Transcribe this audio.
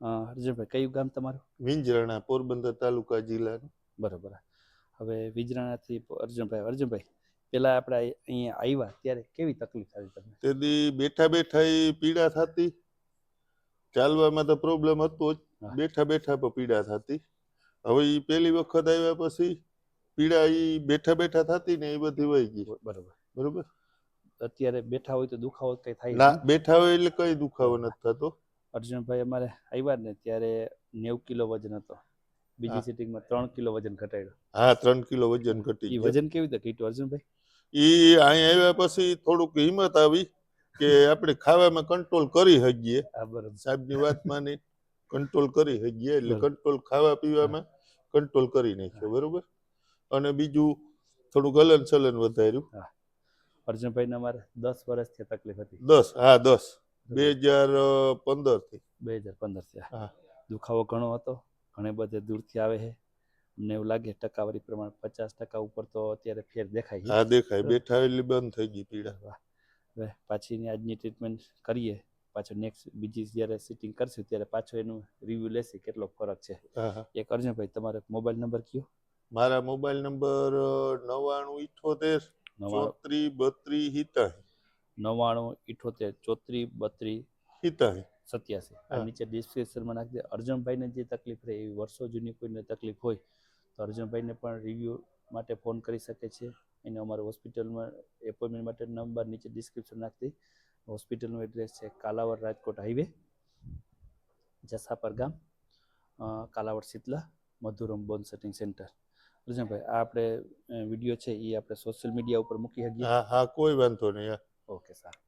અ, હરજનભાઈ કયું ગામ તમારું? વિંજરાણા પોરબંદર તાલુકા જિલ્લાનું. બરોબર. હવે વિજરાણાથી અર્જુનભાઈ અર્જુનભાઈ પેલા આપણે અહીંયા આવ્યા ત્યારે કેવી તકલીફ આવી તમને? તેથી બેઠા બેઠા એ પીડા થતી. ચાલવામાં તો પ્રોબ્લેમ હતો જ. બેઠા બેઠા પણ પીડા થતી. હવે એ પહેલી વખત આવ્યા પછી પીડા એ બેઠા બેઠા થતી ને એ બધી વહી ગઈ. બરોબર. બરોબર? અત્યારે બેઠા હોય તો દુખાવો કઈ થાય ના બેઠા હોય એટલે કઈ દુખાવો નથી થતો. અર્જુનભાઈ અમારે આવ્યા ને ત્યારે નેવું કિલો વજન હતો. બીજી. સિટિંગમાં ત્રણ કિલો વજન ઘટાડ્યો. હા ત્રણ કિલો વજન ઘટી વજન કેવી રીતે ઘટ્યું અર્જુનભાઈ? એ અહીં આવ્યા પછી થોડુંક હિંમત આવી કે આપણે ખાવામાં કંટ્રોલ કરી શકીએ. હા બરોબર. સાહેબની વાત માની. કંટ્રોલ કરી શકીએ એટલે કંટ્રોલ ખાવા પીવામાં કંટ્રોલ કરી નાખ્યો બરોબર? અને બીજું થોડું ગલન ચલન વધાર્યું અર્જુનભાઈને અમારે દસ વર્ષથી તકલીફ હતી. દસ હા દસ. બે હજાર પંદરથી. બે હજાર પંદરથી દુખાવો ઘણો હતો. ઘણે બધે દૂરથી આવે છે. અમને એવું લાગે ટકાવારી પ્રમાણે પચાસ ટકા ઉપર તો અત્યારે ફેર દેખાય હા દેખાય. બેઠા એટલે બંધ થઈ ગઈ પીડા. હવે પાછીની આજની ટ્રીટમેન્ટ કરીએ. પાછો નેક્સ્ટ બીજી જ્યારે સિટિંગ કરશું ત્યારે પાછો એનું રિવ્યુ લેશે કેટલો ફરક છે. એક અર્જુનભાઈ તમારો મોબાઈલ નંબર કયો? મારા મોબાઈલ નંબર નવાણું ઇઠોતેર નવાણું ચોત્રી બત્રી હિતાહી નવ્વાણું ઇઠોતેર ચોત્રી બત્રીસ સત્યાસી. નીચે ડિસ્ક્રિપ્શનમાં નાખી દે. અર્જુનભાઈને જે તકલીફ રહે એવી વર્ષો જૂની કોઈને તકલીફ હોય તો અર્જુનભાઈને પણ રિવ્યૂ માટે ફોન કરી શકે છે. એને અમારા હોસ્પિટલમાં એપોઇન્ટમેન્ટ માટે નંબર નીચે ડિસ્ક્રિપ્શન નાખી હોસ્પિટલનું એડ્રેસ છે કાલાવડ રાજકોટ હાઈવે જસાપર ગામ Kalavad Sheetla Madhuram bone setting centre Arjunbhai આ આપણે વીડિયો છે એ આપણે સોશિયલ મીડિયા ઉપર મૂકી શકીએ? હા હા કોઈ વાંધો નહીં. Okay sir